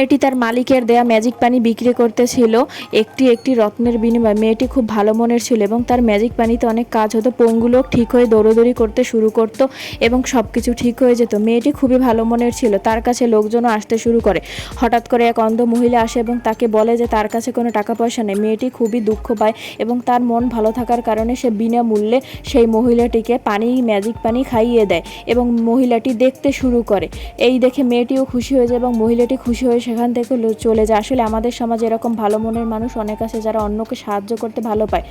মেয়েটি তার মালিকের দেয়া ম্যাজিক পানি বিক্রি করতেছিল। একটি একটি রত্নের বিনিময়ে মেয়েটি খুব ভালো মনের ছিল এবং তার ম্যাজিক পানিতে অনেক কাজ হতো পঙ্গু লোক ঠিক হয়ে দৌড়োদৌড়ি করতে শুরু করতো এবং সব কিছু ঠিক হয়ে যেত। মেয়েটি খুবই ভালো মনের ছিল, তার কাছে লোকজনও আসতে শুরু করে। হঠাৎ করে এক অন্ধ মহিলা আসে এবং তাকে বলে যে, তার কাছে কোনো টাকা পয়সা নেই। মেয়েটি খুবই দুঃখ পায় এবং তার মন ভালো থাকার কারণে সে বিনামূল্যে সেই মহিলাটিকে পানি ম্যাজিক পানি খাইয়ে দেয় এবং মহিলাটি দেখতে শুরু করে। এই দেখে মেয়েটিও খুশি হয়ে যায় এবং মহিলাটি খুশি হয়ে সেখান থেকে চলে যায়। আসলে আমাদের সমাজে এরকম ভালো মনের মানুষ অনেক আছে যারা অন্যকে সাহায্য করতে ভালো পায়।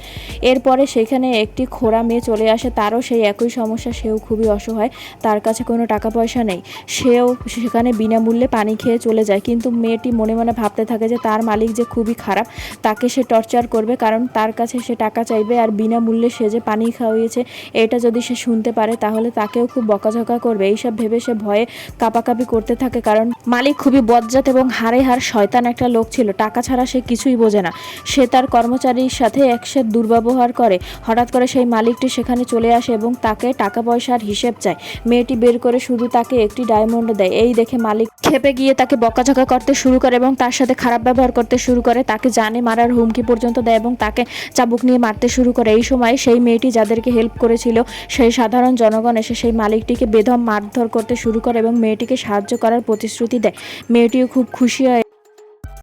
এরপরে সেখানে একটি খোড়া মেয়ে চলে আসে, তারও সেই একই সমস্যা, সেও খুবই অসহায়, তার কাছে কোনো টাকা পয়সা নেই। সেও সেখানে বিনামূল্যে পানি খেয়ে চলে যায়। কিন্তু মেয়েটি মনে মনে ভাবতে থাকে যে তার মালিক যে খুবই খারাপ, তাকে সে টর্চার করবে, কারণ তার কাছে সে টাকা চাইবে আর বিনামূল্যে সে যে পানি খাওয়িয়েছে, এটা যদি সে শুনতে পারে, তাহলে তাকেও খুব বকাঝকা করবে। এইসব ভেবে সে ভয়ে কাপাকাপি করতে থাকে, কারণ মালিক খুবই বজ্জাত এবং হারে হার শয়তান একটা লোক ছিল। টাকা ছাড়া সে কিছুই বোঝে না। সে তার কর্মচারীর সাথে একসাথে দুর্ব্যবহার করে। হঠাৎ করে সেই মালিকটি সেখানে চলে আসে এবং তাকে টাকা পয়সার হিসেব চায়। মেয়েটি বের করে শুধু তাকে একটি ডায়মন্ড দেয়। এই দেখে মালিক খেপে গিয়ে তাকে বকাঝকা করতে শুরু করে এবং তার সাথে খারাপ ব্যবহার করতে শুরু করে। তাকে জানে মারার হুমকি পর্যন্ত দেয় এবং তাকে চাবুক নিয়ে মারতে শুরু করে। এই সময় সেই মেয়েটি যাদেরকে হেল্প করেছিল, সেই সাধারণ জনগণ এসে সেই মালিকটিকে বেদম মারধর করতে শুরু করে এবং মেয়েটিকে সাহায্য করার প্রতিশ্রুতি দেয়। মেয়েটিও খুব খুশি হয়।